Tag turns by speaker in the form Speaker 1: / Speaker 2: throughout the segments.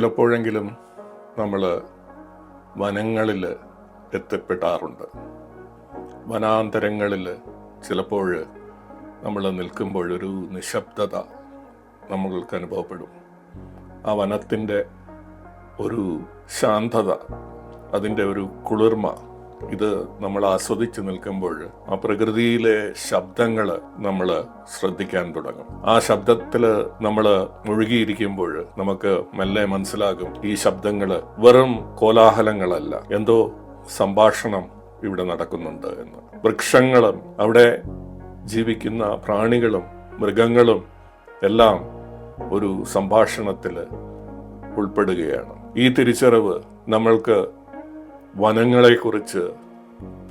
Speaker 1: ചിലപ്പോഴെങ്കിലും നമ്മൾ വനങ്ങളിൽ എത്തിപ്പെടാറുണ്ട്. വനാന്തരങ്ങളിൽ ചിലപ്പോൾ നമ്മൾ നിൽക്കുമ്പോൾ ഒരു നിശബ്ദത നമ്മൾക്ക് അനുഭവപ്പെടും. ആ വനത്തിന്റെ ഒരു ശാന്തത അതിന്റെ ഒരു കുളിർമ ഇത് നമ്മൾ ആസ്വദിച്ച് നിൽക്കുമ്പോൾ ആ പ്രകൃതിയിലെ ശബ്ദങ്ങൾ നമ്മൾ ശ്രദ്ധിക്കാൻ തുടങ്ങും. ആ ശബ്ദത്തിൽ നമ്മൾ മുഴുകിയിരിക്കുമ്പോൾ നമുക്ക് മെല്ലെ മനസ്സിലാകും ഈ ശബ്ദങ്ങൾ വെറും കോലാഹലങ്ങളല്ല. എന്തോ സംഭാഷണം ഇവിടെ നടക്കുന്നുണ്ട് എന്ന്. വൃക്ഷങ്ങളും അവിടെ ജീവിക്കുന്ന പ്രാണികളും മൃഗങ്ങളും എല്ലാം ഒരു സംഭാഷണത്തിൽ ഉൾപ്പെടുകയാണ്. ഈ തിരിച്ചറിവ് നമ്മൾക്ക് വനങ്ങളെക്കുറിച്ച്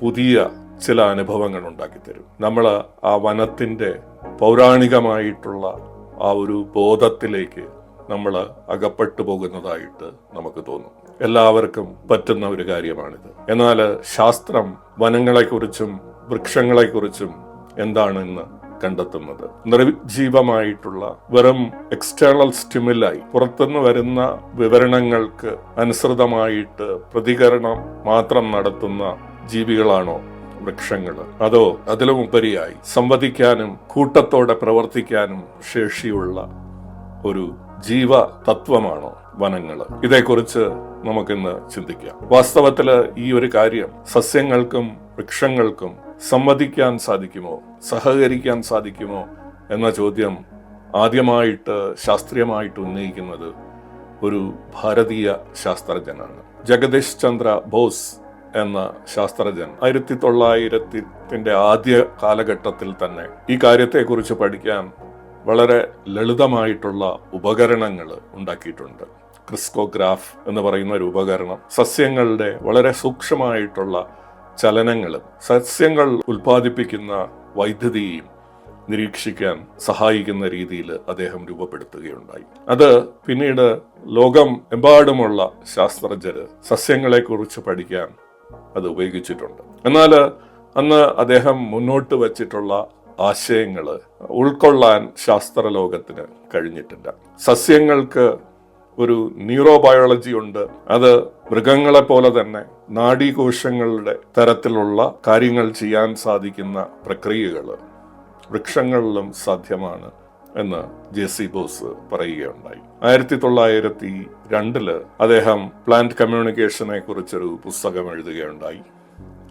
Speaker 1: പുതിയ ചില അനുഭവങ്ങൾ ഉണ്ടാക്കി തരും നമ്മൾ ആ വനത്തിന്റെ പൗരാണികമായിട്ടുള്ള ആ ഒരു ബോധത്തിലേക്ക് നമ്മൾ അകപ്പെട്ടു പോകുന്നതായിട്ട് നമുക്ക് തോന്നും. എല്ലാവർക്കും പറ്റുന്ന ഒരു കാര്യമാണിത്. എന്നാൽ ശാസ്ത്രം വനങ്ങളെക്കുറിച്ചും വൃക്ഷങ്ങളെക്കുറിച്ചും എന്താണെന്ന് കണ്ടെത്തുന്നത്. നിർജീവമായിട്ടുള്ള വെറും എക്സ്റ്റേണൽ സ്റ്റിമുലായി പുറത്തുനിന്ന് വരുന്ന വിവരണങ്ങൾക്ക് അനുസൃതമായിട്ട് പ്രതികരണം മാത്രം നടത്തുന്ന ജീവികളാണോ വൃക്ഷങ്ങൾ? അതോ അതിലുമുപരിയായി സംവദിക്കാനും കൂട്ടത്തോടെ പ്രവർത്തിക്കാനും ശേഷിയുള്ള ഒരു ജീവ തത്വമാണോ വനങ്ങൾ ഇതേക്കുറിച്ച് നമുക്കിന്ന് ചിന്തിക്കാം. വാസ്തവത്തിൽ ഈ ഒരു കാര്യം സസ്യങ്ങൾക്കും വൃക്ഷങ്ങൾക്കും സംവദിക്കാൻ സാധിക്കുമോ? സഹകരിക്കാൻ സാധിക്കുമോ? എന്ന ചോദ്യം ആദ്യമായിട്ട് ശാസ്ത്രീയമായിട്ട് ഉന്നയിക്കുന്നത് ഒരു ഭാരതീയ ശാസ്ത്രജ്ഞനാണ്. ജഗദീഷ് ചന്ദ്ര ബോസ് എന്ന ശാസ്ത്രജ്ഞൻ ആയിരത്തി തൊള്ളായിരത്തിന്റെ ആദ്യ കാലഘട്ടത്തിൽ തന്നെ ഈ കാര്യത്തെക്കുറിച്ച് പഠിക്കാൻ വളരെ ലളിതമായിട്ടുള്ള ഉപകരണങ്ങൾ ഉണ്ടാക്കിയിട്ടുണ്ട്. ക്രിസ്കോഗ്രാഫ് എന്ന് പറയുന്ന ഒരു ഉപകരണം സസ്യങ്ങളുടെ വളരെ സൂക്ഷ്മമായിട്ടുള്ള ചലനങ്ങളും സസ്യങ്ങൾ ഉൽപ്പാദിപ്പിക്കുന്ന വൈദ്യുതിയും നിരീക്ഷിക്കാൻ സഹായിക്കുന്ന രീതിയിൽ അദ്ദേഹം രൂപപ്പെടുത്തുകയുണ്ടായി. അത് പിന്നീട് ലോകം എമ്പാടുമുള്ള ശാസ്ത്രജ്ഞര് സസ്യങ്ങളെക്കുറിച്ച് പഠിക്കാൻ അത് ഉപയോഗിച്ചിട്ടുണ്ട്. എന്നാൽ അന്ന് അദ്ദേഹം മുന്നോട്ട് വച്ചിട്ടുള്ള ആശയങ്ങൾ ഉൾക്കൊള്ളാൻ ശാസ്ത്രലോകത്തിന് കഴിഞ്ഞിട്ടില്ല. സസ്യങ്ങൾക്ക് ഒരു ന്യൂറോബയോളജി ഉണ്ട്. അത് മൃഗങ്ങളെ പോലെ തന്നെ നാഡീകോശങ്ങളുടെ തരത്തിലുള്ള കാര്യങ്ങൾ ചെയ്യാൻ സാധിക്കുന്ന പ്രക്രിയകൾ വൃക്ഷങ്ങളിലും സാധ്യമാണ് എന്ന് ജെ സി ബോസ് പറയുകയുണ്ടായി. ആയിരത്തി തൊള്ളായിരത്തി രണ്ടിൽ അദ്ദേഹം പ്ലാന്റ് കമ്മ്യൂണിക്കേഷനെ കുറിച്ചൊരു പുസ്തകം എഴുതുകയുണ്ടായി.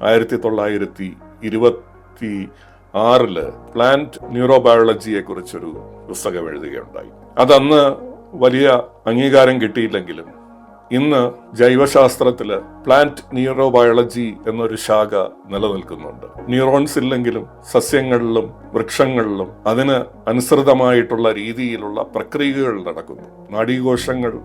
Speaker 1: ആയിരത്തി തൊള്ളായിരത്തി ഇരുപത്തി ആറിൽ പ്ലാന്റ് ന്യൂറോബയോളജിയെ കുറിച്ചൊരു പുസ്തകം എഴുതുകയുണ്ടായി. അതന്ന് വലിയ അംഗീകാരം കിട്ടിയില്ലെങ്കിലും ഇന്ന് ജൈവശാസ്ത്രത്തിൽ പ്ലാന്റ് ന്യൂറോബയോളജി എന്നൊരു ശാഖ നിലനിൽക്കുന്നുണ്ട്. ന്യൂറോൺസ് ഇല്ലെങ്കിലും സസ്യങ്ങളിലും വൃക്ഷങ്ങളിലും അതിന് അനുസൃതമായിട്ടുള്ള രീതിയിലുള്ള പ്രക്രിയകൾ നടക്കുന്നു. നാഡീകോശങ്ങൾ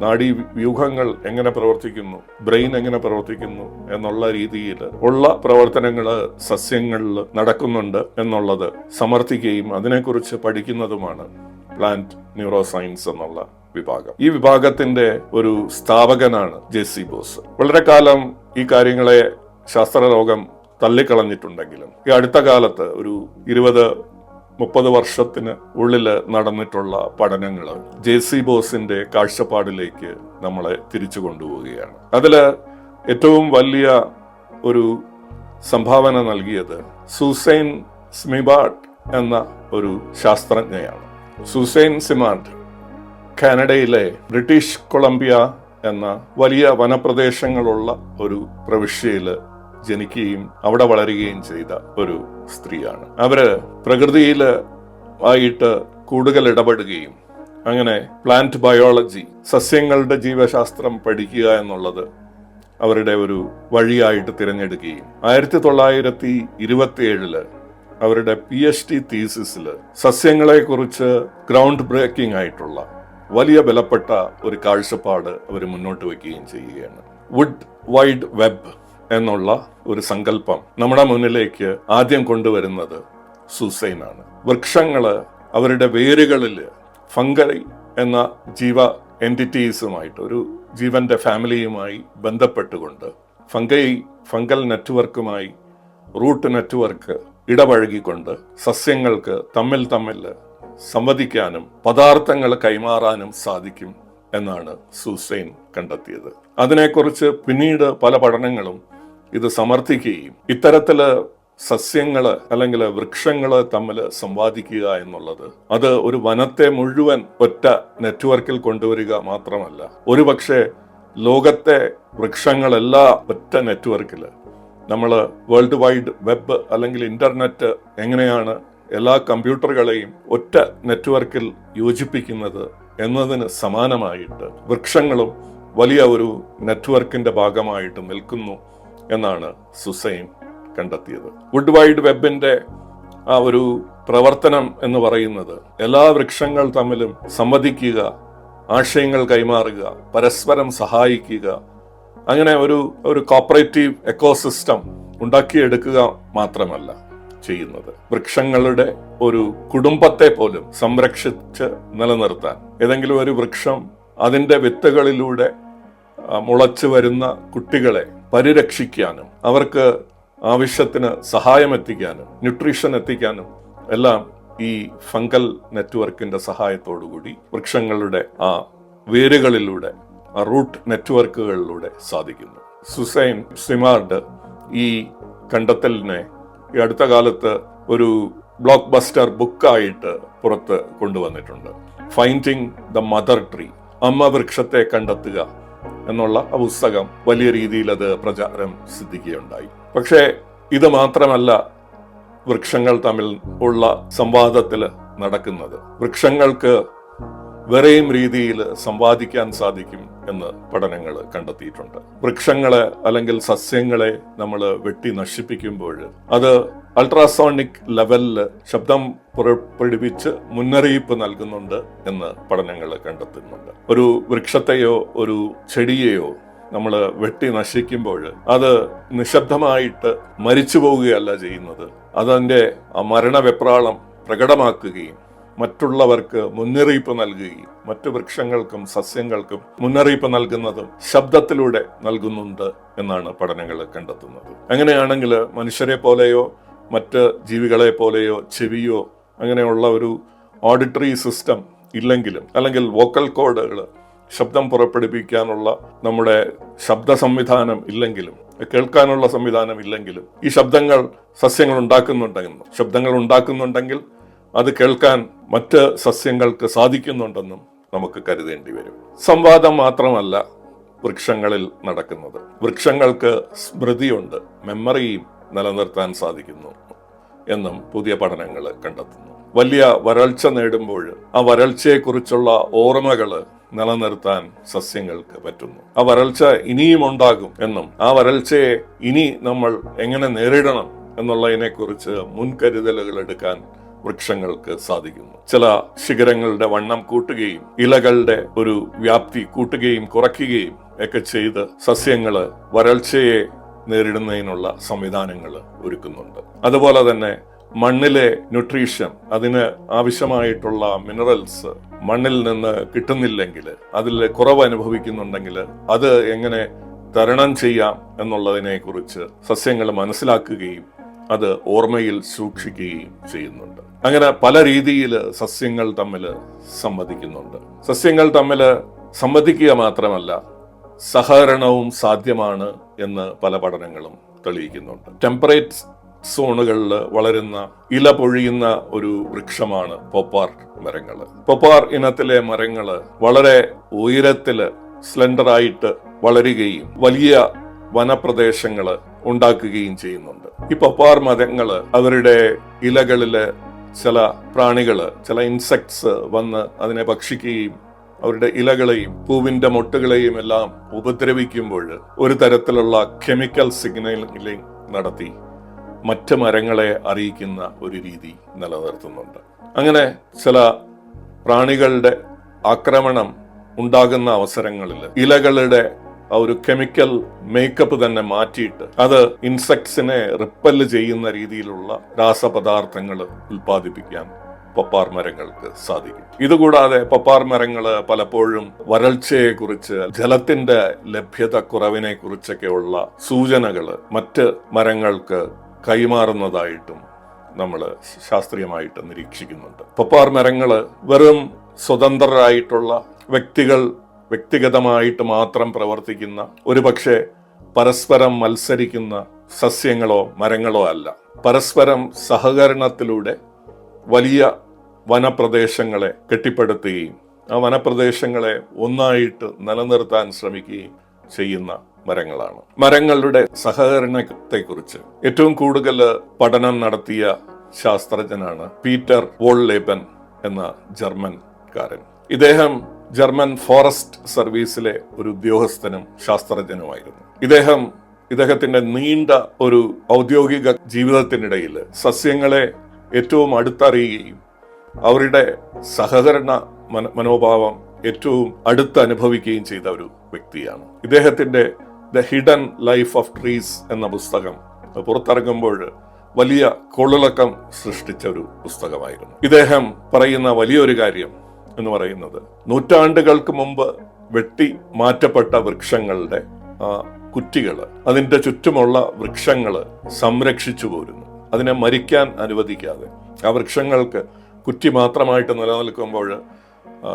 Speaker 1: നാഡീ വ്യൂഹങ്ങൾ എങ്ങനെ പ്രവർത്തിക്കുന്നു ബ്രെയിൻ എങ്ങനെ പ്രവർത്തിക്കുന്നു എന്നുള്ള രീതിയിൽ ഉള്ള പ്രവർത്തനങ്ങൾ സസ്യങ്ങളിൽ നടക്കുന്നുണ്ട് എന്നുള്ളത് സമർത്ഥിക്കുകയും അതിനെക്കുറിച്ച് പഠിക്കുന്നതുമാണ് പ്ലാന്റ് ന്യൂറോ സയൻസ് എന്നുള്ള വിഭാഗം. ഈ വിഭാഗത്തിന്റെ ഒരു സ്ഥാപകനാണ് ജെ സി ബോസ്. വളരെ കാലം ഈ കാര്യങ്ങളെ ശാസ്ത്രലോകം തള്ളിക്കളഞ്ഞിട്ടുണ്ടെങ്കിലും ഈ അടുത്ത കാലത്ത് ഒരു ഇരുപത് മുപ്പത് വർഷത്തിന് ഉള്ളിൽ നടന്നിട്ടുള്ള പഠനങ്ങൾ ജെ സി ബോസിന്റെ കാഴ്ചപ്പാടിലേക്ക് നമ്മളെ തിരിച്ചു കൊണ്ടുപോവുകയാണ്. അതിൽ ഏറ്റവും വലിയ ഒരു സംഭാവന നൽകിയത് സുസൈൻ സ്മിബാട്ട് എന്ന ഒരു ശാസ്ത്രജ്ഞയാണ്. സുസൈൻ സിമാൻഡ് കാനഡയിലെ ബ്രിട്ടീഷ് കൊളംബിയ എന്ന വലിയ വനപ്രദേശങ്ങളുള്ള ഒരു പ്രവിശ്യയിൽ ജനിക്കുകയും അവിടെ വളരുകയും ചെയ്ത ഒരു സ്ത്രീയാണ്. അവർ പ്രകൃതിയിൽ ആയിട്ട് കൂടുതൽ ഇടപെടുകയും അങ്ങനെ പ്ലാന്റ് ബയോളജി സസ്യങ്ങളുടെ ജീവശാസ്ത്രം പഠിക്കുക എന്നുള്ളത് അവരുടെ ഒരു വഴിയായിട്ട് തിരഞ്ഞെടുക്കുകയും ആയിരത്തി തൊള്ളായിരത്തി ഇരുപത്തി ഏഴിൽ അവരുടെ പി എച്ച് ഡി തീസിസിൽ സസ്യങ്ങളെക്കുറിച്ച് ഗ്രൗണ്ട് ബ്രേക്കിംഗ് ആയിട്ടുള്ള വലിയ ബലപ്പെട്ട ഒരു കാഴ്ചപ്പാട് അവർ മുന്നോട്ട് വയ്ക്കുകയും ചെയ്യുകയാണ്. വുഡ് വൈഡ് വെബ് എന്നുള്ള ഒരു സങ്കല്പം നമ്മുടെ മുന്നിലേക്ക് ആദ്യം കൊണ്ടുവരുന്നത് സുസൈനാണ്. വൃക്ഷങ്ങൾ അവരുടെ വേരുകളിൽ ഫംഗൈ എന്ന ജീവ എന്റിറ്റീസുമായിട്ട് ഒരു ജീവന്റെ ഫാമിലിയുമായി ബന്ധപ്പെട്ടുകൊണ്ട് ഫംഗൈ ഫംഗൽ നെറ്റ്വർക്കുമായി റൂട്ട് നെറ്റ്വർക്ക് ഇടപഴകിക്കൊണ്ട് സസ്യങ്ങൾക്ക് തമ്മിൽ തമ്മിൽ സംവദിക്കാനും പദാർത്ഥങ്ങൾ കൈമാറാനും സാധിക്കും എന്നാണ് സുസൈൻ കണ്ടെത്തിയത്. അതിനെക്കുറിച്ച് പിന്നീട് പല പഠനങ്ങളും ഇത് സമർത്ഥിക്കുകയും ഇത്തരത്തിൽ സസ്യങ്ങൾ അല്ലെങ്കിൽ വൃക്ഷങ്ങൾ തമ്മിൽ സംവാദിക്കുക എന്നുള്ളത് അത് ഒരു വനത്തെ മുഴുവൻ ഒറ്റ നെറ്റ്വർക്കിൽ കൊണ്ടുവരിക മാത്രമല്ല ഒരുപക്ഷെ ലോകത്തെ വൃക്ഷങ്ങളെല്ലാം ഒറ്റ നെറ്റ്വർക്കിൽ നമ്മൾ വേൾഡ് വൈഡ് വെബ് അല്ലെങ്കിൽ ഇന്റർനെറ്റ് എങ്ങനെയാണ് എല്ലാ കമ്പ്യൂട്ടറുകളെയും ഒറ്റ നെറ്റ്വർക്കിൽ യോജിപ്പിക്കുന്നത് എന്നതിന് സമാനമായിട്ട് വൃക്ഷങ്ങളും വലിയ ഒരു നെറ്റ്വർക്കിന്റെ ഭാഗമായിട്ട് നിൽക്കുന്നു എന്നാണ് സുസൈൻ കണ്ടെത്തിയത്. വുഡ് വൈഡ് വെബിന്റെ ആ ഒരു പ്രവർത്തനം എന്ന് പറയുന്നത് എല്ലാ വൃക്ഷങ്ങൾ തമ്മിലും സംവദിക്കുക ആശയങ്ങൾ കൈമാറുക പരസ്പരം സഹായിക്കുക അങ്ങനെ ഒരു ഒരു കോപ്പറേറ്റീവ് എക്കോസിസ്റ്റം ഉണ്ടാക്കിയെടുക്കുക മാത്രമല്ല ചെയ്യുന്നത്. വൃക്ഷങ്ങളുടെ ഒരു കുടുംബത്തെ പോലും സംരക്ഷിച്ച് നിലനിർത്താൻ. ഏതെങ്കിലും ഒരു വൃക്ഷം അതിന്റെ വിത്തുകളിലൂടെ മുളച്ചു വരുന്ന കുട്ടികളെ പരിരക്ഷിക്കാനും അവർക്ക് ആവശ്യത്തിന് സഹായം എത്തിക്കാനും ന്യൂട്രീഷൻ എത്തിക്കാനും എല്ലാം ഈ ഫംഗൽ നെറ്റ്വർക്കിന്റെ സഹായത്തോടുകൂടി വൃക്ഷങ്ങളുടെ ആ വേരുകളിലൂടെ റൂട്ട് നെറ്റ്വർക്കുകളിലൂടെ സാധിക്കുന്നു. സുസൈൻ സിമാർഡ് ഈ കണ്ടെത്തലിനെ ഈ അടുത്ത കാലത്ത് ഒരു ബ്ലോക്ക് ബസ്റ്റർ ബുക്കായിട്ട് പുറത്ത് കൊണ്ടുവന്നിട്ടുണ്ട്. ഫൈൻഡിങ് ദ മദർ ട്രീ അമ്മ വൃക്ഷത്തെ കണ്ടെത്തുക എന്നുള്ള ആ പുസ്തകം വലിയ രീതിയിൽ അത് പ്രചാരം സിദ്ധിക്കുകയുണ്ടായി. പക്ഷേ ഇത് മാത്രമല്ല വൃക്ഷങ്ങൾ തമ്മിൽ ഉള്ള സംവാദത്തിൽ നടക്കുന്നത്. വൃക്ഷങ്ങൾക്ക് വേറെയും രീതിയിൽ സംവാദിക്കാൻ സാധിക്കും എന്ന് പഠനങ്ങൾ കണ്ടെത്തിയിട്ടുണ്ട്. വൃക്ഷങ്ങളെ അല്ലെങ്കിൽ സസ്യങ്ങളെ നമ്മൾ വെട്ടി നശിപ്പിക്കുമ്പോൾ അത് അൾട്രാസോണിക് ലെവലിൽ ശബ്ദം പുറപ്പെടുവിച്ച് മുന്നറിയിപ്പ് നൽകുന്നുണ്ട് എന്ന് പഠനങ്ങൾ കണ്ടെത്തുന്നുണ്ട്. ഒരു വൃക്ഷത്തെയോ ഒരു ചെടിയെയോ നമ്മൾ വെട്ടി നശിക്കുമ്പോൾ അത് നിശബ്ദമായിട്ട് മരിച്ചു പോവുകയല്ല ചെയ്യുന്നത്. അതതിന്റെ ആ മരണവെപ്രാളം പ്രകടമാക്കുകയും മറ്റുള്ളവർക്ക് മുന്നറിയിപ്പ് നൽകുകയും മറ്റു വൃക്ഷങ്ങൾക്കും സസ്യങ്ങൾക്കും മുന്നറിയിപ്പ് നൽകുന്നതും ശബ്ദത്തിലൂടെ നൽകുന്നുണ്ട് എന്നാണ് പഠനങ്ങൾ കണ്ടെത്തുന്നത്. അങ്ങനെയാണെങ്കിൽ മനുഷ്യരെ പോലെയോ മറ്റ് ജീവികളെ പോലെയോ ചെവിയോ അങ്ങനെയുള്ള ഒരു ഓഡിറ്ററി സിസ്റ്റം ഇല്ലെങ്കിലും അല്ലെങ്കിൽ വോക്കൽ കോഡുകൾ ശബ്ദം പുറപ്പെടുവിക്കാനുള്ള നമ്മുടെ ശബ്ദ സംവിധാനം ഇല്ലെങ്കിലും കേൾക്കാനുള്ള സംവിധാനം ഇല്ലെങ്കിലും ഈ ശബ്ദങ്ങൾ സസ്യങ്ങൾ ഉണ്ടാക്കുന്നുണ്ടെങ്കിൽ ശബ്ദങ്ങൾ ഉണ്ടാക്കുന്നുണ്ടെങ്കിൽ അത് കേൾക്കാൻ മറ്റ് സസ്യങ്ങൾക്ക് സാധിക്കുന്നുണ്ടെന്നും നമുക്ക് കരുതേണ്ടി വരും. സംവാദം മാത്രമല്ല വൃക്ഷങ്ങളിൽ നടക്കുന്നത്. വൃക്ഷങ്ങൾക്ക് സ്മൃതിയുണ്ട് മെമ്മറിയും നിലനിർത്താൻ സാധിക്കുന്നു എന്നും പുതിയ പഠനങ്ങൾ കണ്ടെത്തുന്നു. വലിയ വരൾച്ച നേടുമ്പോൾ ആ വരൾച്ചയെക്കുറിച്ചുള്ള ഓർമ്മകൾ നിലനിർത്താൻ സസ്യങ്ങൾക്ക് പറ്റുന്നു. ആ വരൾച്ച ഇനിയും ഉണ്ടാകും എന്നും ആ വരൾച്ചയെ ഇനി നമ്മൾ എങ്ങനെ നേരിടണം എന്നുള്ളതിനെക്കുറിച്ച് മുൻകരുതലുകൾ എടുക്കാൻ വൃക്ഷങ്ങൾക്ക് സാധിക്കുന്നു. ചില ശിഖരങ്ങളുടെ വണ്ണം കൂട്ടുകയും ഇലകളുടെ ഒരു വ്യാപ്തി കൂട്ടുകയും കുറയ്ക്കുകയും ഒക്കെ ചെയ്ത് സസ്യങ്ങൾ വരൾച്ചയെ നേരിടുന്നതിനുള്ള സംവിധാനങ്ങൾ ഒരുക്കുന്നുണ്ട്. അതുപോലെ തന്നെ മണ്ണിലെ ന്യൂട്രീഷൻ അതിന് ആവശ്യമായിട്ടുള്ള മിനറൽസ് മണ്ണിൽ നിന്ന് കിട്ടുന്നില്ലെങ്കിൽ അതിൽ കുറവ് അനുഭവിക്കുന്നുണ്ടെങ്കിൽ അത് എങ്ങനെ തരണം ചെയ്യാം എന്നുള്ളതിനെ കുറിച്ച് സസ്യങ്ങൾ മനസ്സിലാക്കുകയും അത് ഓർമ്മയിൽ സൂക്ഷിക്കുകയും ചെയ്യുന്നുണ്ട്. അങ്ങനെ പല രീതിയിൽ സസ്യങ്ങൾ തമ്മിൽ സംവദിക്കുന്നുണ്ട്. സസ്യങ്ങൾ തമ്മിൽ സംവദിക്കുക മാത്രമല്ല സഹകരണവും സാധ്യമാണ് എന്ന് പല പഠനങ്ങളും തെളിയിക്കുന്നുണ്ട്. ടെമ്പറേറ്റ് സോണുകളിൽ വളരുന്ന ഇല പൊഴിയുന്ന ഒരു വൃക്ഷമാണ് പൊപ്പാർ മരങ്ങൾ. പൊപ്പാർ ഇനത്തിലെ മരങ്ങൾ വളരെ ഉയരത്തിൽ സ്ലെൻഡറായിട്ട് വളരുകയും വലിയ വനപ്രദേശങ്ങൾ ഉണ്ടാക്കുകയും ചെയ്യുന്നുണ്ട്. ഈ പപ്പാർ മരങ്ങൾ അവരുടെ ഇലകളിൽ ചില പ്രാണികൾ ചില ഇൻസെക്ട്സ് വന്ന് അതിനെ ഭക്ഷിക്കുകയും അവരുടെ ഇലകളെയും പൂവിന്റെ മൊട്ടുകളെയും എല്ലാം ഉപദ്രവിക്കുമ്പോൾ ഒരു തരത്തിലുള്ള കെമിക്കൽ സിഗ്നലിംഗ് നടത്തി മറ്റ് മരങ്ങളെ അറിയിക്കുന്ന ഒരു രീതി നിലനിർത്തുന്നുണ്ട്. അങ്ങനെ ചില പ്രാണികളുടെ ആക്രമണം ഉണ്ടാകുന്ന അവസരങ്ങളിൽ ഇലകളുടെ ആ ഒരു കെമിക്കൽ മേക്കപ്പ് തന്നെ മാറ്റിയിട്ട് അത് ഇൻസെക്ട്സിനെ റിപ്പൽ ചെയ്യുന്ന രീതിയിലുള്ള രാസപദാർത്ഥങ്ങൾ ഉൽപ്പാദിപ്പിക്കാൻ പപ്പാർ മരങ്ങൾക്ക് സാധിക്കും. ഇതുകൂടാതെ പപ്പാർ മരങ്ങൾ പലപ്പോഴും വരൾച്ചയെ കുറിച്ച് ജലത്തിന്റെ ലഭ്യത കുറവിനെ കുറിച്ചൊക്കെയുള്ള സൂചനകൾ മറ്റ് മരങ്ങൾക്ക് കൈമാറുന്നതായിട്ടും നമ്മൾ ശാസ്ത്രീയമായിട്ട് നിരീക്ഷിക്കുന്നുണ്ട്. പപ്പാർ മരങ്ങൾ വെറും സ്വതന്ത്രരായിട്ടുള്ള വ്യക്തികൾ വ്യക്തിഗതമായിട്ട് മാത്രം പ്രവർത്തിക്കുന്ന ഒരു പക്ഷേ പരസ്പരം മത്സരിക്കുന്ന സസ്യങ്ങളോ മരങ്ങളോ അല്ല. പരസ്പരം സഹകരണത്തിലൂടെ വലിയ വനപ്രദേശങ്ങളെ കെട്ടിപ്പടുത്തുകയും ആ വനപ്രദേശങ്ങളെ ഒന്നായിട്ട് നിലനിർത്താൻ ശ്രമിക്കുകയും ചെയ്യുന്ന മരങ്ങളാണ്. മരങ്ങളുടെ സഹകരണത്തെക്കുറിച്ച് ഏറ്റവും കൂടുതൽ പഠനം നടത്തിയ ശാസ്ത്രജ്ഞനാണ് പീറ്റർ വോൾലേബൻ എന്ന ജർമ്മൻകാരൻ. ഇദ്ദേഹം ജർമ്മൻ ഫോറസ്റ്റ് സർവീസിലെ ഒരു ഉദ്യോഗസ്ഥനും ശാസ്ത്രജ്ഞനുമായിരുന്നു. ഇദ്ദേഹം ഇദ്ദേഹത്തിന്റെ നീണ്ട ഒരു ഔദ്യോഗിക ജീവിതത്തിനിടയിൽ സസ്യങ്ങളെ ഏറ്റവും അടുത്തറിയുകയും അവരുടെ സഹകരണ മനോഭാവം ഏറ്റവും അടുത്ത് അനുഭവിക്കുകയും ചെയ്ത ഒരു വ്യക്തിയാണ്. ഇദ്ദേഹത്തിന്റെ the hidden life of trees എന്ന പുസ്തകം പുറത്തിറങ്ങുമ്പോൾ വലിയ കൊള്ളിളക്കം സൃഷ്ടിച്ച ഒരു പുസ്തകമായിരുന്നു. ഇദ്ദേഹം പറയുന്ന വലിയൊരു കാര്യം എന്ന് പറയുന്നത്. നൂറ്റാണ്ടുകൾക്ക് മുമ്പ് വെട്ടി മാറ്റപ്പെട്ട വൃക്ഷങ്ങളുടെ കുറ്റികൾ അതിന്റെ ചുറ്റുമുള്ള വൃക്ഷങ്ങൾ സംരക്ഷിച്ചു പോരുന്നു. അതിനെ മരിക്കാൻ അനുവദിക്കാതെ. ആ വൃക്ഷങ്ങൾക്ക് കുറ്റി മാത്രമായിട്ട് നിലനിൽക്കുമ്പോൾ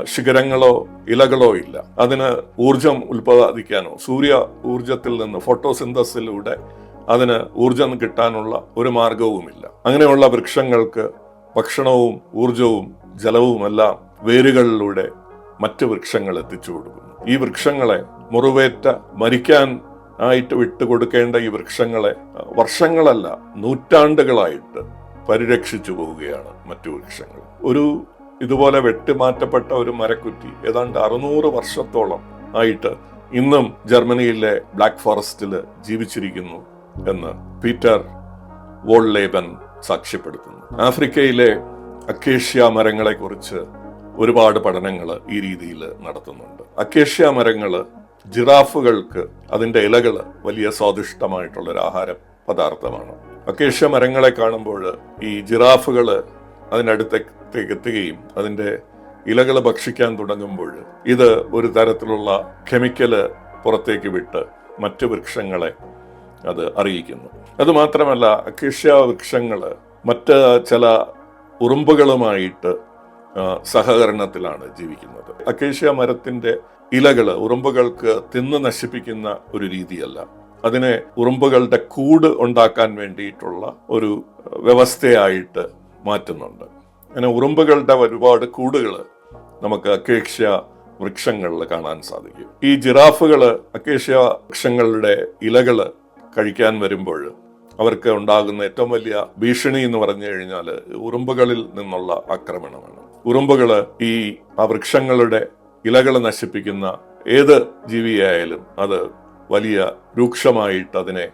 Speaker 1: ശിഖരങ്ങളോ ഇലകളോ ഇല്ല. അതിന് ഊർജം ഉൽപ്പാദിക്കാനോ സൂര്യ ഊർജത്തിൽ നിന്ന് ഫോട്ടോസിന്തസിലൂടെ അതിന് ഊർജം കിട്ടാനുള്ള ഒരു മാർഗവുമില്ല അങ്ങനെയുള്ള വൃക്ഷങ്ങൾക്ക് ഭക്ഷണവും ഊർജവും ജലവുമെല്ലാം വേരുകളിലൂടെ മറ്റ് വൃക്ഷങ്ങൾ എത്തിച്ചു കൊടുക്കുന്നു. ഈ വൃക്ഷങ്ങളെ മുറിവേറ്റ മരിക്കാൻ ആയിട്ട് വിട്ടുകൊടുക്കേണ്ട ഈ വൃക്ഷങ്ങളെ വർഷങ്ങളല്ല നൂറ്റാണ്ടുകളായിട്ട് പരിരക്ഷിച്ചു പോവുകയാണ് മറ്റു വൃക്ഷങ്ങൾ. ഒരു ഇതുപോലെ വെട്ടിമാറ്റപ്പെട്ട ഒരു മരക്കുറ്റി ഏതാണ്ട് അറുന്നൂറ് വർഷത്തോളം ആയിട്ട് ഇന്നും ജർമ്മനിയിലെ ബ്ലാക്ക് ഫോറസ്റ്റിൽ ജീവിച്ചിരിക്കുന്നു എന്ന് പീറ്റർ വോൾലേബൻ സാക്ഷ്യപ്പെടുത്തുന്നു. ആഫ്രിക്കയിലെ അക്കേഷ്യ മരങ്ങളെ കുറിച്ച് ഒരുപാട് പഠനങ്ങൾ ഈ രീതിയിൽ നടത്തുന്നുണ്ട്. അക്കേഷ്യ മരങ്ങൾ ജിറാഫുകൾക്ക് അതിന്റെ ഇലകൾ വലിയ സ്വാദിഷ്ടമായിട്ടുള്ള ഒരു ആഹാര പദാർത്ഥമാണ്. അക്കേഷ്യ മരങ്ങളെ കാണുമ്പോൾ ഈ ജിറാഫുകൾ അതിനടുത്തേക്ക് എത്തുകയും അതിന്റെ ഇലകൾ ഭക്ഷിക്കാൻ തുടങ്ങുമ്പോൾ ഇത് ഒരു തരത്തിലുള്ള കെമിക്കൽ പുറത്തേക്ക് വിട്ട് മറ്റ് വൃക്ഷങ്ങളെ അത് അറിയിക്കുന്നു. അതുമാത്രമല്ല അക്കേഷ്യ വൃക്ഷങ്ങൾ മറ്റ് ചില ഉറുമ്പുകളുമായിട്ട് സഹകരണത്തിലാണ് ജീവിക്കുന്നത്. അക്കേഷ്യ മരത്തിന്റെ ഇലകൾ ഉറുമ്പുകൾക്ക് തിന്ന് നശിപ്പിക്കുന്ന ഒരു രീതിയല്ല. അതിനെ ഉറുമ്പുകളുടെ കൂട് ഉണ്ടാക്കാൻ വേണ്ടിയിട്ടുള്ള ഒരു വ്യവസ്ഥയായിട്ട് മാറ്റുന്നുണ്ട്. അങ്ങനെ ഉറുമ്പുകളുടെ ഒരുപാട് കൂടുകൾ നമുക്ക് അക്കേഷ്യ വൃക്ഷങ്ങളിൽ കാണാൻ സാധിക്കും. ഈ ജിറാഫുകൾ അക്കേഷ്യ വൃക്ഷങ്ങളുടെ ഇലകൾ കഴിക്കാൻ വരുമ്പോൾ അവർക്ക് ഉണ്ടാകുന്ന ഏറ്റവും വലിയ ഭീഷണി എന്ന് പറഞ്ഞു കഴിഞ്ഞാൽ ഉറുമ്പുകളിൽ നിന്നുള്ള ആക്രമണമാണ്. ഉറുമ്പുകൾ ഈ ആ വൃക്ഷങ്ങളുടെ ഇലകളെ നശിപ്പിക്കുന്ന ഏത് ജീവിയായാലും അത് വലിയ രൂക്ഷമായിട്ട് അതിനെ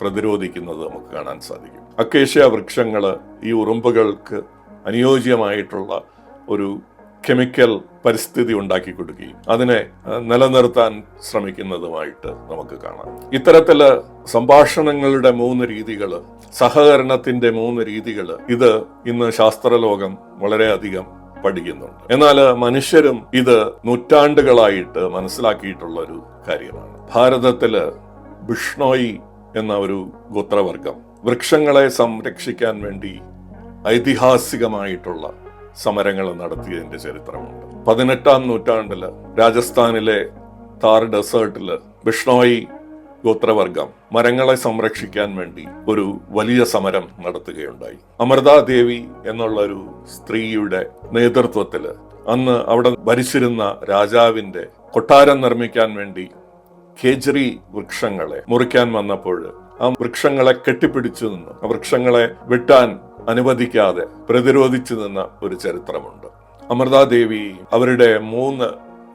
Speaker 1: പ്രതിരോധിക്കുന്നത് നമുക്ക് കാണാൻ സാധിക്കും. അക്കേഷ്യ വൃക്ഷങ്ങൾ ഈ ഉറുമ്പുകൾക്ക് അനുയോജ്യമായിട്ടുള്ള ഒരു കെമിക്കൽ പരിസ്ഥിതി ഉണ്ടാക്കി കൊടുക്കുകയും അതിനെ നിലനിർത്താൻ ശ്രമിക്കുന്നതുമായിട്ട് നമുക്ക് കാണാം. ഇത്തരത്തിൽ സംഭാഷണങ്ങളുടെ മൂന്ന് രീതികൾ സഹകരണത്തിന്റെ മൂന്ന് രീതികൾ ഇത് ഇന്ന് ശാസ്ത്രലോകം വളരെയധികം പഠിക്കുന്നുണ്ട്. എന്നാൽ മനുഷ്യരും ഇത് നൂറ്റാണ്ടുകളായിട്ട് മനസ്സിലാക്കിയിട്ടുള്ള ഒരു കാര്യമാണ്. ഭാരതത്തിൽ ബിഷ്ണോയി എന്ന ഒരു ഗോത്രവർഗം വൃക്ഷങ്ങളെ സംരക്ഷിക്കാൻ വേണ്ടി ഐതിഹാസികമായിട്ടുള്ള സമരങ്ങൾ നടത്തിയതിന്റെ ചരിത്രമുണ്ട്. പതിനെട്ടാം നൂറ്റാണ്ടിൽ രാജസ്ഥാനിലെ താർ ഡെസേർട്ടിൽ ബിഷ്ണോയി ഗോത്രവർഗം മരങ്ങളെ സംരക്ഷിക്കാൻ വേണ്ടി ഒരു വലിയ സമരം നടത്തുകയുണ്ടായി. അമൃതാദേവി എന്നുള്ള ഒരു സ്ത്രീയുടെ നേതൃത്വത്തിൽ അന്ന് അവിടെ ഭരിച്ചിരുന്ന രാജാവിന്റെ കൊട്ടാരം നിർമ്മിക്കാൻ വേണ്ടി കേജറി വൃക്ഷങ്ങളെ മുറിക്കാൻ വന്നപ്പോൾ ആ വൃക്ഷങ്ങളെ കെട്ടിപ്പിടിച്ചു നിന്ന് ആ വൃക്ഷങ്ങളെ വെട്ടാൻ അനുവദിക്കാതെ പ്രതിരോധിച്ചു നിന്ന ഒരു ചരിത്രമുണ്ട്. അമൃതാദേവി അവരുടെ മൂന്ന്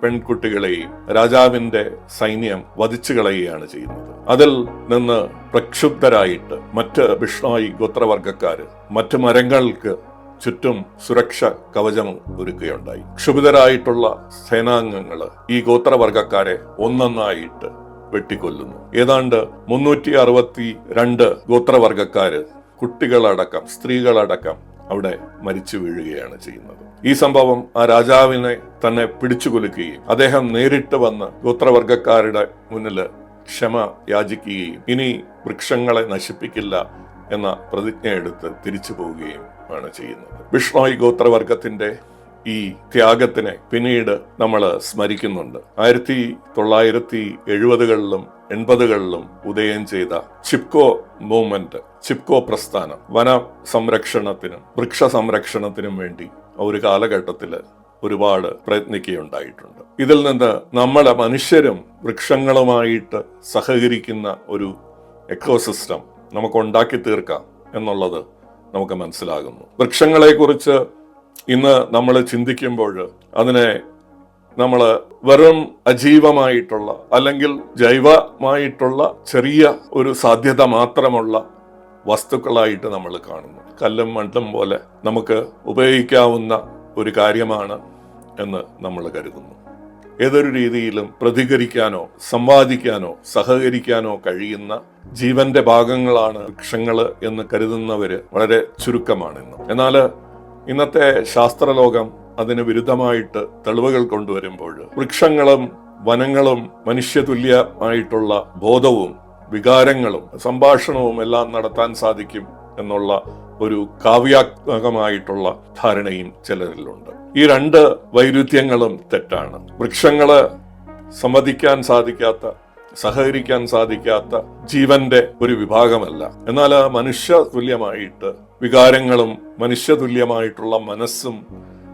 Speaker 1: പെൺകുട്ടികളെയും രാജാവിന്റെ സൈന്യം വധിച്ചു കളയുകയാണ് ചെയ്യുന്നത്. അതിൽ നിന്ന് പ്രക്ഷുബ്ധരായിട്ട് മറ്റ് ബിഷ്ണായി ഗോത്രവർഗക്കാര് മറ്റു മരങ്ങൾക്ക് ചുറ്റും സുരക്ഷ കവചം ഒരുക്കുകയുണ്ടായി. ക്ഷുഭിതരായിട്ടുള്ള സേനാംഗങ്ങൾ ഈ ഗോത്രവർഗക്കാരെ ഒന്നൊന്നായിട്ട് വെട്ടിക്കൊല്ലുന്നു. ഏതാണ്ട് മുന്നൂറ്റി അറുപത്തി രണ്ട് ഗോത്രവർഗക്കാര് കുട്ടികളടക്കം സ്ത്രീകളടക്കം അവിടെ മരിച്ചു വീഴുകയാണ് ചെയ്യുന്നത്. ഈ സംഭവം ആ രാജാവിനെ തന്നെ പിടിച്ചു കൊലുക്കുകയും അദ്ദേഹം നേരിട്ട് വന്ന് ഗോത്രവർഗക്കാരുടെ മുന്നിൽ ക്ഷമ യാചിക്കുകയും ഇനി വൃക്ഷങ്ങളെ നശിപ്പിക്കില്ല എന്ന പ്രതിജ്ഞ എടുത്ത് തിരിച്ചു പോവുകയും ആണ് ചെയ്യുന്നത്. ബിഷ്ണോയ് ഗോത്രവർഗത്തിന്റെ ഈ ത്യാഗത്തിനെ പിന്നീട് നമ്മൾ സ്മരിക്കുന്നുണ്ട്. ആയിരത്തി തൊള്ളായിരത്തി എഴുപതുകളിലും എൺപതുകളിലും ഉദയം ചെയ്ത ചിപ്കോ മൂവ്മെന്റ് ചിപ്കോ പ്രസ്ഥാനം വന സംരക്ഷണത്തിനും വൃക്ഷ സംരക്ഷണത്തിനും വേണ്ടി ഒരു കാലഘട്ടത്തിൽ ഒരുപാട് പ്രയത്നിക്കുകയുണ്ടായിട്ടുണ്ട്. ഇതിൽ നിന്ന് നമ്മളെ മനുഷ്യരും വൃക്ഷങ്ങളുമായിട്ട് സഹകരിക്കുന്ന ഒരു എക്കോസിസ്റ്റം നമുക്ക് ഉണ്ടാക്കി തീർക്കാം എന്നുള്ളത് നമുക്ക് മനസ്സിലാകുന്നു. വൃക്ഷങ്ങളെക്കുറിച്ച് ഇന്ന് നമ്മൾ ചിന്തിക്കുമ്പോൾ അതിനെ നമ്മൾ വെറും അജീവമായിട്ടുള്ള അല്ലെങ്കിൽ ജൈവമായിട്ടുള്ള ചെറിയ ഒരു സാധ്യത മാത്രമുള്ള വസ്തുക്കളായിട്ട് നമ്മൾ കാണുന്നു. കല്ലും മണ്ണും പോലെ നമുക്ക് ഉപയോഗിക്കാവുന്ന ഒരു കാര്യമാണ് എന്ന് നമ്മൾ കരുതുന്നു. ഏതൊരു രീതിയിലും പ്രതികരിക്കാനോ സംവാദിക്കാനോ സഹകരിക്കാനോ കഴിയുന്ന ജീവന്റെ ഭാഗങ്ങളാണ് വൃക്ഷങ്ങൾ എന്ന് കരുതുന്നവര് വളരെ ചുരുക്കമാണ് ഇന്ന് എന്നാൽ ഇന്നത്തെ ശാസ്ത്രലോകം അതിന് വിരുദ്ധമായിട്ട് തെളിവുകൾ കൊണ്ടുവരുമ്പോൾ വൃക്ഷങ്ങളും വനങ്ങളും മനുഷ്യതുല്യമായിട്ടുള്ള ബോധവും വികാരങ്ങളും സംഭാഷണവും എല്ലാം നടത്താൻ സാധിക്കും എന്നുള്ള ഒരു കാവ്യാത്മകമായിട്ടുള്ള ധാരണയും ചിലരിലുണ്ട്. ഈ രണ്ട് വൈരുദ്ധ്യങ്ങളും തെറ്റാണ്. വൃക്ഷങ്ങൾ സമ്മതിക്കാൻ സാധിക്കാത്ത സഹകരിക്കാൻ സാധിക്കാത്ത ജീവന്റെ ഒരു വിഭാഗമല്ല. എന്നാൽ മനുഷ്യ തുല്യമായിട്ട് വികാരങ്ങളും മനുഷ്യതുല്യമായിട്ടുള്ള മനസ്സും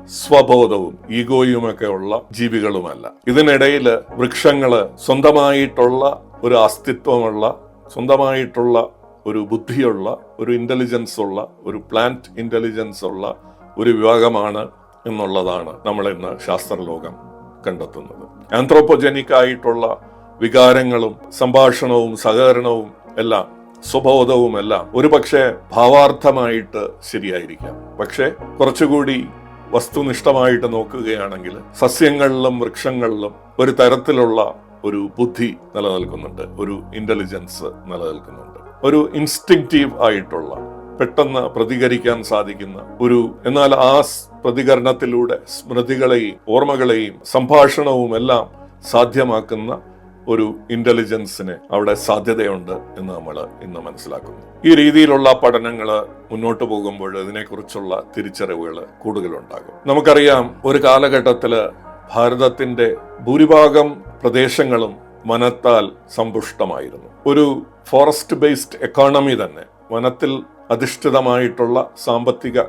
Speaker 1: സ്വബോധവും ഈഗോയുമൊക്കെ ഉള്ള ജീവികളുമല്ല. ഇതിനിടയിൽ വൃക്ഷങ്ങൾ സ്വന്തമായിട്ടുള്ള ഒരു അസ്തിത്വമുള്ള സ്വന്തമായിട്ടുള്ള ഒരു ബുദ്ധിയുള്ള ഒരു ഇന്റലിജൻസ് ഉള്ള ഒരു പ്ലാന്റ് ഇന്റലിജൻസ് ഉള്ള ഒരു വിഭാഗമാണ് എന്നുള്ളതാണ് നമ്മൾ ഇന്ന് ശാസ്ത്രലോകം കണ്ടെത്തുന്നത്. ആന്ത്രോപ്പോജനിക് ആയിട്ടുള്ള വികാരങ്ങളും സംഭാഷണവും സഹകരണവും എല്ലാം സ്വബോധവും എല്ലാം ഒരു ഭാവാർത്ഥമായിട്ട് ശരിയായിരിക്കാം. പക്ഷേ കുറച്ചുകൂടി വസ്തുനിഷ്ഠമായിട്ട് നോക്കുകയാണെങ്കിൽ സസ്യങ്ങളിലും വൃക്ഷങ്ങളിലും ഒരു തരത്തിലുള്ള ഒരു ബുദ്ധി നിലനിൽക്കുന്നുണ്ട് ഒരു ഇന്റലിജൻസ് നിലനിൽക്കുന്നുണ്ട്. ഒരു ഇൻസ്റ്റിങ്റ്റീവ് ആയിട്ടുള്ള പെട്ടെന്ന് പ്രതികരിക്കാൻ സാധിക്കുന്ന ഒരു എന്നാൽ ആ പ്രതികരണത്തിലൂടെ സ്മൃതികളെയും ഓർമ്മകളെയും സംഭാഷണവും എല്ലാം സാധ്യമാക്കുന്ന ഒരു ഇന്റലിജൻസിന് അവിടെ സാധ്യതയുണ്ട് എന്ന് നമ്മൾ ഇന്ന് മനസ്സിലാക്കുന്നു. ഈ രീതിയിലുള്ള പഠനങ്ങൾ മുന്നോട്ട് പോകുമ്പോൾ ഇതിനെക്കുറിച്ചുള്ള തിരിച്ചറിവുകൾ കൂടുതലുണ്ടാകും. നമുക്കറിയാം ഒരു കാലഘട്ടത്തിൽ ഭാരതത്തിന്റെ ഭൂരിഭാഗം പ്രദേശങ്ങളും വനത്താൽ സമ്പുഷ്ടമായിരുന്നു. ഒരു ഫോറസ്റ്റ് ബേസ്ഡ് എക്കോണമി തന്നെ വനത്തിൽ അധിഷ്ഠിതമായിട്ടുള്ള സാമ്പത്തിക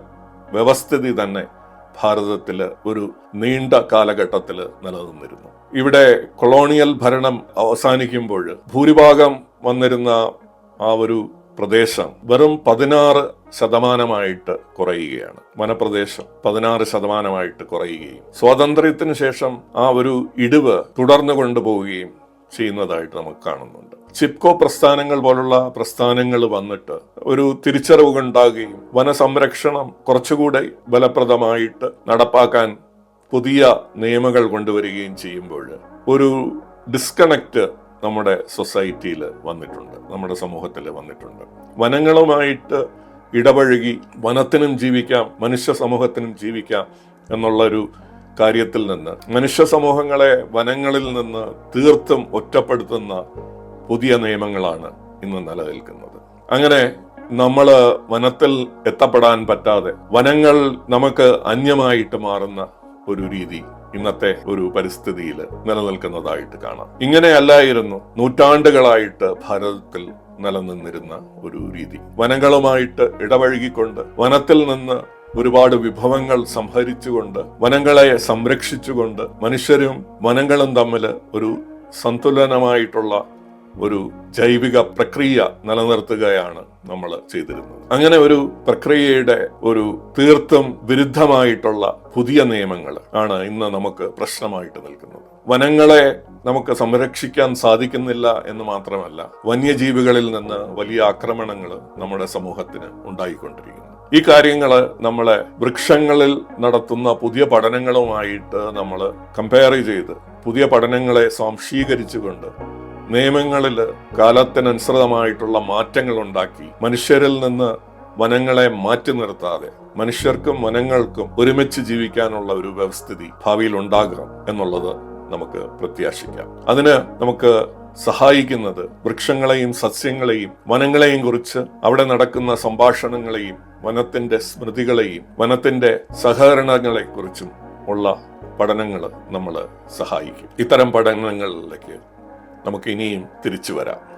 Speaker 1: വ്യവസ്ഥിതി തന്നെ ഭാരതത്തിൽ ഒരു നീണ്ട കാലഘട്ടത്തിൽ നിലനിന്നിരുന്നു. ഇവിടെ കൊളോണിയൽ ഭരണം അവസാനിക്കുമ്പോൾ ഭൂരിഭാഗം വന്നിരുന്ന ആ ഒരു പ്രദേശം വെറും പതിനാറ് ശതമാനമായിട്ട് കുറയുകയാണ്. വനപ്രദേശം പതിനാറ് ശതമാനമായിട്ട് കുറയുകയും സ്വാതന്ത്ര്യത്തിന് ശേഷം ആ ഒരു ഇടിവ് തുടർന്നു കൊണ്ടുപോവുകയും ചെയ്യുന്നതായിട്ട് നമുക്ക് കാണുന്നുണ്ട്. ചിപ്കോ പ്രസ്ഥാനങ്ങൾ പോലുള്ള പ്രസ്ഥാനങ്ങൾ വന്നിട്ട് ഒരു തിരിച്ചറിവ് ഉണ്ടാകുകയും വനസംരക്ഷണം കുറച്ചുകൂടെ ഫലപ്രദമായിട്ട് നടപ്പാക്കാൻ പുതിയ നിയമങ്ങൾ കൊണ്ടുവരികയും ചെയ്യുമ്പോൾ ഒരു ഡിസ്കണക്റ്റ് നമ്മുടെ സൊസൈറ്റിയിൽ വന്നിട്ടുണ്ട് നമ്മുടെ സമൂഹത്തിൽ വന്നിട്ടുണ്ട്. വനങ്ങളുമായിട്ട് ഇടപഴകി വനത്തിനും ജീവിക്കാം മനുഷ്യ സമൂഹത്തിനും ജീവിക്കാം എന്നുള്ളൊരു കാര്യത്തിൽ നിന്ന് മനുഷ്യ സമൂഹങ്ങളെ വനങ്ങളിൽ നിന്ന് തീർത്തും ഒറ്റപ്പെടുത്തുന്ന പുതിയ നിയമങ്ങളാണ് ഇന്ന് നിലനിൽക്കുന്നത്. അങ്ങനെ നമ്മൾ വനത്തിൽ എത്തപ്പെടാൻ പറ്റാതെ വനങ്ങൾ നമുക്ക് അന്യമായിട്ട് മാറുന്ന ഒരു രീതി ഇന്നത്തെ ഒരു പരിസ്ഥിതിയിൽ നിലനിൽക്കുന്നതായിട്ട് കാണാം. ഇങ്ങനെയല്ലായിരുന്നു നൂറ്റാണ്ടുകളായിട്ട് ഭാരതത്തിൽ നിലനിന്നിരുന്ന ഒരു രീതി. വനങ്ങളുമായിട്ട് ഇടപഴകിക്കൊണ്ട് വനത്തിൽ നിന്ന് ഒരുപാട് വിഭവങ്ങൾ സംഹരിച്ചുകൊണ്ട് വനങ്ങളെ സംരക്ഷിച്ചുകൊണ്ട് മനുഷ്യരും വനങ്ങളും തമ്മിൽ ഒരു സന്തുലനമായിട്ടുള്ള ഒരു ജൈവിക പ്രക്രിയ നിലനിർത്തുകയാണ് നമ്മൾ ചെയ്തിരുന്നത്. അങ്ങനെ ഒരു പ്രക്രിയയുടെ ഒരു തീർത്തും വിരുദ്ധമായിട്ടുള്ള പുതിയ നിയമങ്ങൾ ആണ് ഇന്ന് നമുക്ക് പ്രശ്നമായിട്ട് നിൽക്കുന്നത്. വനങ്ങളെ നമുക്ക് സംരക്ഷിക്കാൻ സാധിക്കുന്നില്ല എന്ന് മാത്രമല്ല വന്യജീവികളിൽ നിന്ന് വലിയ ആക്രമണങ്ങൾ നമ്മുടെ സമൂഹത്തിന് ഉണ്ടായിക്കൊണ്ടിരിക്കുന്നു. ഈ കാര്യങ്ങൾ നമ്മളെ വൃക്ഷങ്ങളിൽ നടത്തുന്ന പുതിയ പഠനങ്ങളുമായിട്ട് നമ്മൾ കമ്പയർ ചെയ്ത് പുതിയ പഠനങ്ങളെ സ്വാംശീകരിച്ചുകൊണ്ട് നിയമങ്ങളിൽ കാലത്തിനനുസൃതമായിട്ടുള്ള മാറ്റങ്ങൾ ഉണ്ടാക്കി മനുഷ്യരിൽ നിന്ന് വനങ്ങളെ മാറ്റി നിർത്താതെ മനുഷ്യർക്കും വനങ്ങൾക്കും ഒരുമിച്ച് ജീവിക്കാനുള്ള ഒരു വ്യവസ്ഥിതി ഭാവിയിൽ ഉണ്ടാകാം എന്നുള്ളത് നമുക്ക് പ്രത്യാശിക്കാം. അതിന് നമുക്ക് സഹായിക്കുന്നത് വൃക്ഷങ്ങളെയും സസ്യങ്ങളെയും വനങ്ങളെയും കുറിച്ച് അവിടെ നടക്കുന്ന സംഭാഷണങ്ങളെയും വനത്തിന്റെ സ്മൃതികളെയും വനത്തിന്റെ സഹകരണങ്ങളെ കുറിച്ചും ഉള്ള പഠനങ്ങൾ നമ്മൾ സഹായിക്കും. ഇത്തരം പഠനങ്ങളിലേക്ക് നമുക്ക് ഇനിയും തിരിച്ചു വരാം.